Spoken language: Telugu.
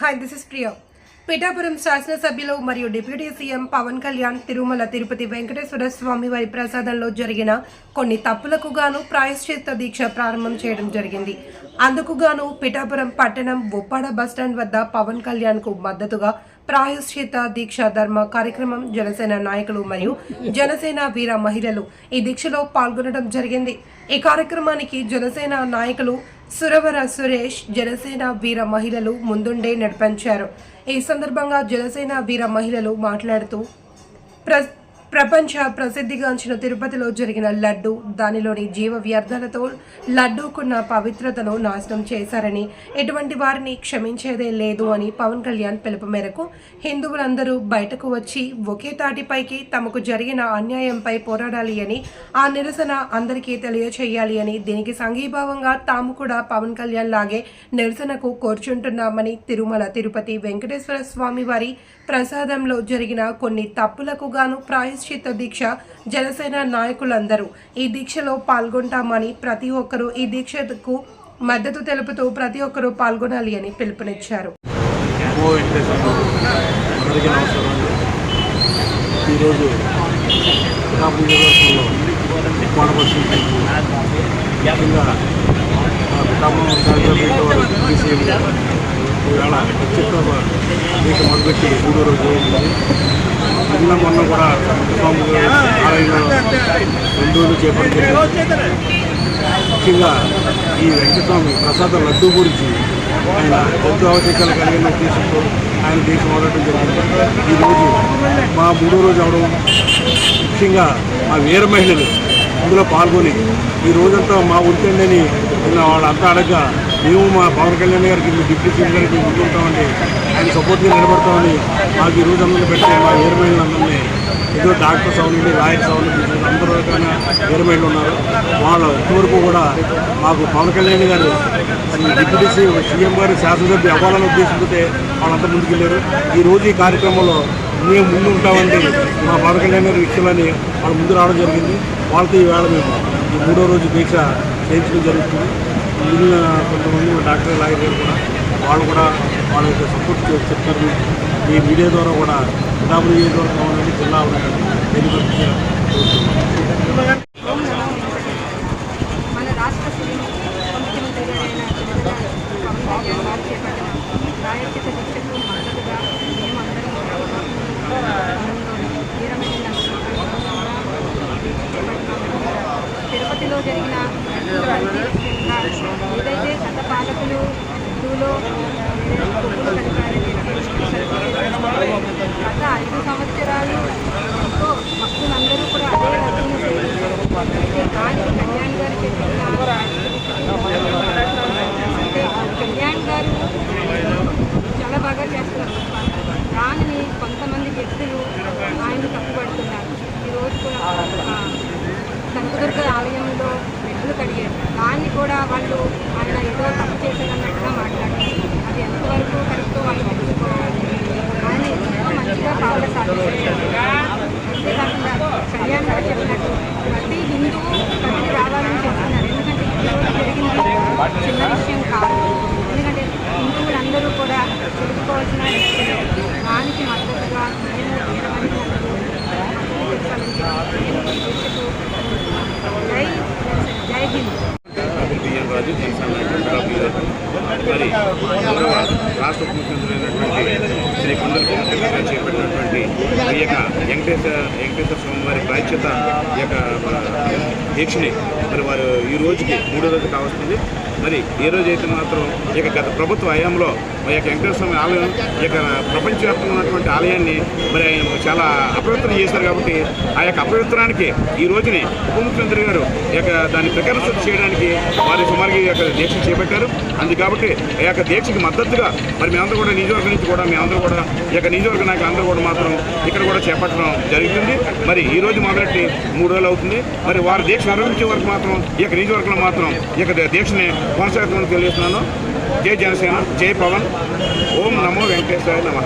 Hi this is Priya Pithapuram శాసనసభ్యులు మరియు డిప్యూటీ సీఎం పవన్ కళ్యాణ్ తిరుమల తిరుపతి వెంకటేశ్వర స్వామి వారి ప్రసాదంలో జరిగిన కొన్ని తప్పులకు గాను ప్రాయశ్చిత్త దీక్ష ప్రారంభం చేయడం జరిగింది. అందుకు గాను పిఠాపురం పట్టణం ఉప్పాడ బస్టాండ్ వద్ద పవన్ కళ్యాణ్కు మద్దతుగా ప్రాయశ్చిత దీక్ష ధర్మ కార్యక్రమం జనసేన నాయకులు మరియు జనసేన వీర మహిళలు ఈ దీక్షలో పాల్గొనడం జరిగింది. ఈ కార్యక్రమానికి జనసేన నాయకులు సురవర సురేష్ జనసేన వీర మహిళలు ముందుండే నడిపించారు. ఈ సందర్భంగా జనసేన వీర మహిళలు మాట్లాడుతూ ప్ర ప్రపంచ ప్రసిద్ధిగాంచిన తిరుపతిలో జరిగిన లడ్డు దానిలోని జీవ వ్యర్థాలతో లడ్డూకున్న పవిత్రతను నాశనం చేశారని ఎటువంటి వారిని క్షమించేదే లేదు అని పవన్ కళ్యాణ్ పిలుపు మేరకు హిందువులందరూ బయటకు వచ్చి ఒకే తాటిపైకి తమకు జరిగిన అన్యాయంపై పోరాడాలి అని ఆ నిరసన అందరికీ తెలియచేయాలి అని దీనికి సంఘీభావంగా తాము కూడా పవన్ కళ్యాణ్ లాగే నిరసనకు కోర్చుంటున్నామని తిరుమల తిరుపతి వెంకటేశ్వర స్వామి వారి ప్రసాదంలో జరిగిన కొన్ని తప్పులకు గాను ప్రాయశ్చిత్త దీక్ష జనసేన నాయకులందరూ ఈ దీక్షలో పాల్గొంటామని ప్రతి ఒక్కరూ ఈ దీక్షకు మద్దతు తెలుపుతూ ప్రతి ఒక్కరూ పాల్గొనాలి అని పిలుపునిచ్చారు. ఈరోజు నియోజకవర్గంలో కోడపల్లి ముఖ్యంగా ఈవేళ దీక్ష మొదలుపెట్టి మూడో రోజు అయింది నిన్న మొన్న కూడా స్వామి ఆలయంలో రెండు రోజులు చేపట్టారు ముఖ్యంగా ఈ వెంకటస్వామి ప్రసాద లడ్డు గురించి ఆయన ఎంతో అవకాశాలు కలిగిన తీసుకు ఆయన దేశం అవడం జరిగింది. ఈరోజు మా మూడో రోజు అవడం ముఖ్యంగా మా వీర మహిళలు ఇందులో పాల్గొని ఈ రోజంతా మా ఉంటుందని నిన్న వాళ్ళంతా అడగ మేము మా పవన్ కళ్యాణ్ గారికి మీ డిప్యూటీ సీఎం గారికి ముందుంటామని ఆయన సపోర్ట్గా నిలబడతామని మాకు ఈ రోజు అందరినీ పెట్టే మా వీర అందరినీ ఏదో డాక్టర్స్ అవ్వండి లాయర్స్ అవ్వండి అందరూ రకాల వీర ఉన్నారు. వాళ్ళు ఇంతవరకు కూడా మాకు పవన్ కళ్యాణ్ గారు డిప్యూటీ సీఎం సీఎం గారు శాసనసభ్య అవ్వాలని ఉద్దేశించితే వాళ్ళంతా ముందుకెళ్ళారు. ఈ రోజు ఈ కార్యక్రమంలో మేము ముందు ఉంటామండి మా పవన్ కళ్యాణ్ గారి విషయాలని వాళ్ళు ముందు రావడం జరిగింది. వాళ్ళతో ఈవేళ మేము ఈ మూడో రోజు దీక్ష చేయించడం జరుగుతుంది. మిగిలిన కొంతమంది డాక్టర్ లాయర్ కూడా వాళ్ళు కూడా వాళ్ళ యొక్క సపోర్ట్ చెప్తారు. ఈ మీడియా ద్వారా కూడా పిఠాపురం ద్వారా కావాలని జిల్లా మన రాష్ట్ర ముఖ్యమంత్రి గారైన చంద్రబాబు గారు చేపట్టిన దీక్షకు మద్దతుగా మేమందరం వీరమైన తిరుపతిలో జరిగిన ఏదైతే గత పాలకులు హిందువులో కొమ్ములు కలిపారని గత ఐదు సంవత్సరాలు భక్తులందరూ కూడా అదే రకంగా సేవించారు అయితే దానికి కళ్యాణ్ గారు చెప్పిన అంటే కళ్యాణ్ గారు చాలా బాగా చేస్తున్నారు దానిని కొంతమంది వ్యక్తులు ఆయన తప్పుపడుతున్నారు ఈరోజు కూడా ఆ, కనకదుర్గ ఆలయంలో మెట్లు కడిగారు దాన్ని కూడా వాళ్ళు ఆయన ఏదో తప్పు చేశారన్నట్టుగా మాట్లాడారు. అది ఎంతవరకు కరెక్ట్ వాళ్ళు తెలుసుకోవాలి. ఆయన ఎంతో మంచిగా పాలన సాధించారు. అంతేకాకుండా కళ్యాణ్ గారు చెప్పినట్టు ప్రతి హిందువు ప్రతికి రావాలని చెప్తున్నారు ఎందుకంటే ఈరోజు జరిగింది చిన్న విషయం కాదు ఎందుకంటే హిందువులందరూ కూడా తెలుసుకోవాల్సిన విషయం దానికి మద్దతుగా నేను వీరమణి జై జై హింద్ బిఎన్ రాజు జనసేన మరి గౌరవ రాష్ట్ర ముఖ్యమంత్రి అయినటువంటి శ్రీ కొండల చేపట్టినటువంటి ఈ యొక్క వెంకటేశ్వర వెంకటేశ్వర వారి ప్రాచ్యత ఈ యొక్క దీక్షని మరి వారు ఈ రోజుకి మూడో రోజు కావస్తుంది. మరి ఈ రోజు అయితే మాత్రం ఈ యొక్క గత ప్రభుత్వ హయాంలో ఈ యొక్క వెంకటేశ్వర ఆలయం ఈ యొక్క ప్రపంచవ్యాప్తంగా ఉన్నటువంటి ఆలయాన్ని మరి ఆయన చాలా అపవిత్రం చేశారు కాబట్టి ఆ యొక్క అపవిత్రానికి ఈ రోజుని ఉప ముఖ్యమంత్రి గారు ఈ యొక్క దాన్ని ప్రకరణ చేయడానికి వారి సుమారుగా ఈ యొక్క దీక్ష చేపట్టారు. అందు కాబట్టి ఈ యొక్క దీక్షకి మద్దతుగా మరి మేమందరూ కూడా నియోజకవర్గం నుంచి కూడా మేమందరూ కూడా ఈ యొక్క నియోజకవర్గ నాయకులు అందరూ కూడా మాత్రం ఇక్కడ కూడా చేపట్టడం జరుగుతుంది. మరి ఈ రోజు మొదలెట్టి మూడు రోజులు అవుతుంది. మరి వారి దీక్ష నిర్వహించే వరకు మాత్రం ఈ యొక్క నియోజకవర్గంలో మాత్రం ఈ యొక్క దీక్షని కొనసాగుతుందని తెలియజేస్తున్నాను. జై జనసేన జై పవన్. ఓం నమో వెంకటేశ్వర నమ.